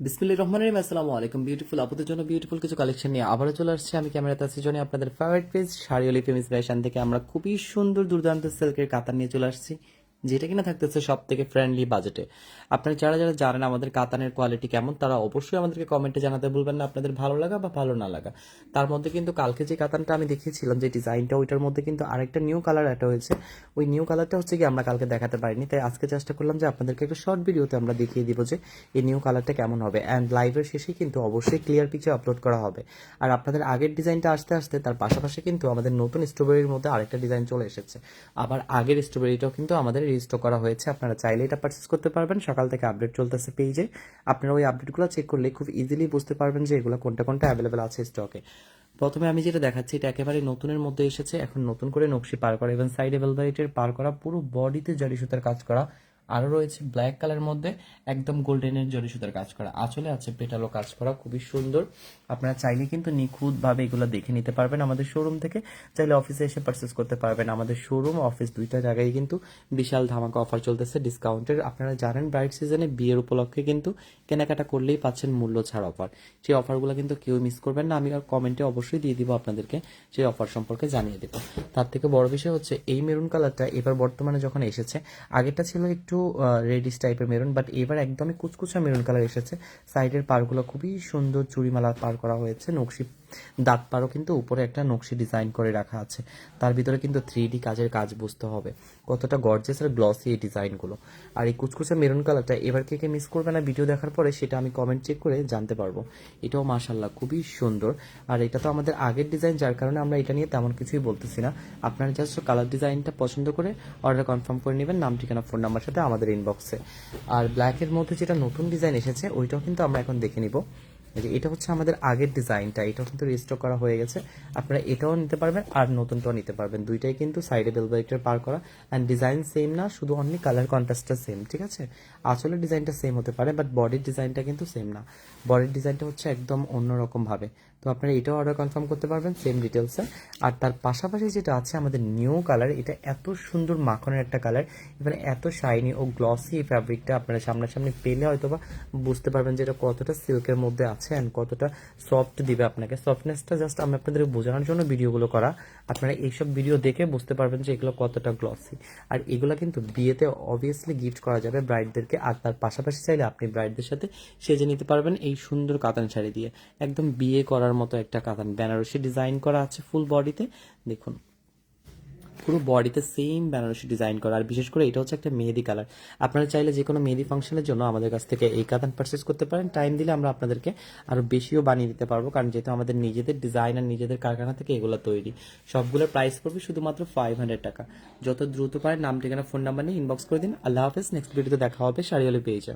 বিসমিল্লাহির রহমান রহিম, আসসালামু আলাইকুম বিউটিফুল আপুদের জন্য বিউটিফুল কিছু কালেকশন নিয়ে আবারও চলে আসছি। আমি ক্যামেরাতে আছি জন্য আপনাদের favourite page Sariwali famous fashion থেকে আমরা খুবই সুন্দর দুর্দান্ত সিল্কের কাতার নিয়ে চলে আসছি। যেটা কিনা থাকতেছে সব থেকে ফ্রেন্ডলি বাজেটে আপনারা যারা যারা জানেন আমাদের কাতানের কোয়ালিটি কেমন, তারা অবশ্যই আমাদেরকে কমেন্টে জানাতে ভুলবেন না, আপনাদের ভালো লাগা বা ভালো না লাগা। তার মধ্যে কিন্তু কালকে যে কাতানটা আমি দেখিয়েছিলাম, যে ডিজাইনটা ওইটার মধ্যে কিন্তু আরেকটা নিউ কালার অ্যাড হয়েছে। ওই নিউ কালারটা হচ্ছে কি আমরা কালকে দেখাতে পারিনি, তাই আজকে চেষ্টা করলাম যে আপনাদেরকে একটা শর্ট ভিডিওতে আমরা দেখিয়ে দিব যে এই নিউ কালারটা কেমন হবে। অ্যান্ড লাইভের শেষে কিন্তু অবশ্যই ক্লিয়ার পিকচার আপলোড করা হবে। আর আপনাদের আগের ডিজাইনটা আসতে আসতে তার পাশাপাশি কিন্তু আমাদের নতুন স্ট্রবেরির মধ্যে আরেকটা ডিজাইন চলে এসেছে। আবার আগের স্ট্রবেরিটাও কিন্তু আমাদের রিস্টক করা হয়েছে, আপনারা চাইলে এটা পারচেস করতে পারবেন। সকাল থেকে আপডেট চলতেছে পেজে আপনারা ওই আপডেটগুলো চেক করলে খুব ইজিলি বুঝতে পারবেন যে এগুলো কোনটা কোনটা অ্যাভেলেবেল আছে স্টকে প্রথমে আমি যেটা দেখাচ্ছি, এটা একেবারে নতুনের মধ্যে এসেছে। এখন নতুন করে নকশি পার করা এবং সাইড ভেলভাইটের পার করা, পুরো বডিতে জারি সুতার কাজ করা আরও রয়েছে ব্ল্যাক কালার মধ্যে একদম গোল্ডেনের জরি সুতার কাজ করা। আঁচলে আছে পেটালো কাজ করা, খুবই সুন্দর। আপনারা চাইলে কিন্তু নিখুঁতভাবে এগুলো দেখে নিতে পারবেন আমাদের শোরুম থেকে। চাইলে অফিসে এসে পারচেস করতে পারবেন। আমাদের শোরুম অফিস দুইটা জায়গায় কিন্তু বিশাল ধামাকা অফার চলতেছে ডিসকাউন্টের আপনারা জানেন ব্রাইট সিজনে বিয়ের উপলক্ষে কিন্তু কেনাকাটা করলেই পাচ্ছেন মূল্য ছাড় অফার সেই অফারগুলো কিন্তু কেউ মিস করবেন না, আমি আর কমেন্টে অবশ্যই দিয়ে দিব আপনাদেরকে সেই অফার সম্পর্কে জানিয়ে দেবো। তার থেকে বড় বিষয় হচ্ছে এই মেরুন কালারটা এবার বর্তমানে যখন এসেছে, আগেরটা ছিল একটু রেডিশ টাইপের মেরুন বাট এবার একদমই কুচকুচা মেরুন কালার এসেছে। সাইডের পারগুলো খুবই সুন্দর চুরিমালা পার করা হয়েছে, নকশি দাঁত পারও কিন্তু উপরে একটা নকশি ডিজাইন করে রাখা আছে। তার ভিতরে কিন্তু থ্রি ডি কাজের কাজ বুঝতে হবে। কতটা গর্জেস আর গ্লসি এই ডিজাইনগুলো আর এই কুচকুচা মেরুন কালারটা এবার কে কে মিস করবে না ভিডিও দেখার পরে সেটা আমি কমেন্ট চেক করে জানতে পারব। এটাও মাশাল্লাহ খুবই সুন্দর। আর এটা তো আমাদের আগের ডিজাইন যার কারণে আমরা এটা নিয়ে তেমন কিছুই বলতেছি না। আপনারা জাস্ট কালার ডিজাইনটা পছন্দ করে অর্ডার কনফার্ম করে নেবেন। নাম, ঠিকানা ফোন নাম্বার সাথে আমাদের ইনবক্সে আর ব্ল্যাকের মধ্যে যেটা নতুন ডিজাইন এসেছে, ওইটাও কিন্তু আমরা এখন দেখে নিব। যে এটা হচ্ছে আমাদের আগের ডিজাইনটা, এটাও কিন্তু রেজিস্টার করা হয়ে গেছে। আপনারা এটাও নিতে পারবেন আর নতুনটাও নিতে পারবেন। দুইটাই কিন্তু সাইডে বেলবাইটের পার করা। অ্যান্ড ডিজাইন সেম না, শুধু অনলি কালার কন্ট্রাস্টটা সেম ঠিক আছে? আসলে ডিজাইনটা সেম হতে পারে বাট বডির ডিজাইনটা কিন্তু সেম না। বডির ডিজাইনটা হচ্ছে একদম অন্যরকম ভাবে তো আপনারা এটাও অর্ডার কনফার্ম করতে পারবেন সেম ডিটেলসে আর তার পাশাপাশি যেটা আছে, আমাদের নিউ কালার এটা এত সুন্দর মাখনের একটা কালার এবারে এত শাইনি ও গ্লসি ফ্যাব্রিকটা আপনারা সামনাসামনি পেলে হয়তো বা বুঝতে পারবেন যে এটা কতটা সিল্কের মধ্যে আছে। অ্যান্ড কতটা সফট দিবে আপনাকে। সফটনেসটা জাস্ট আমি আপনাদের বোঝানোর জন্য ভিডিওগুলো করা। আপনারা এইসব ভিডিও দেখে বুঝতে পারবেন যে এগুলো কতটা গ্লসি আর এগুলো কিন্তু বিয়েতে অবভিয়াসলি গিফট করা যাবে ব্রাইডদেরকে আর তার পাশাপাশি চাইলে আপনি ব্রাইডদের সাথে সেজে নিতে পারবেন এই সুন্দর কাতান শাড়ি দিয়ে। একদম বিয়ে করার মতো একটা কাতান। বেনারসি ডিজাইন করা আছে ফুল বডিতে দেখুন। পুরো বডিতে সেম বেনারসি ডিজাইন করা। আর বিশেষ করে এটা হচ্ছে একটা মেহেদি কালার আপনারা চাইলে যে কোনো মেহেদি ফাংশনের জন্য আমাদের কাছ থেকে এই কাতান পারচেস করতে পারেন। টাইম দিলে আমরা আপনাদেরকে আরও বেশিও বানিয়ে দিতে পারব। কারণ যেহেতু আমাদের নিজেদের ডিজাইন আর নিজেদের কারখানা থেকে এগুলো তৈরি। সবগুলোর প্রাইস পড়বে শুধুমাত্র ফাইভ হান্ড্রেড টাকা। যত দ্রুত পারেন নাম, ঠিকানা ফোন নাম্বার নিয়ে ইনবক্স করে দিন। আল্লাহ হাফেজ। নেক্সট ভিডিওতে দেখা হবে। শাড়িওয়ালি পেয়েছে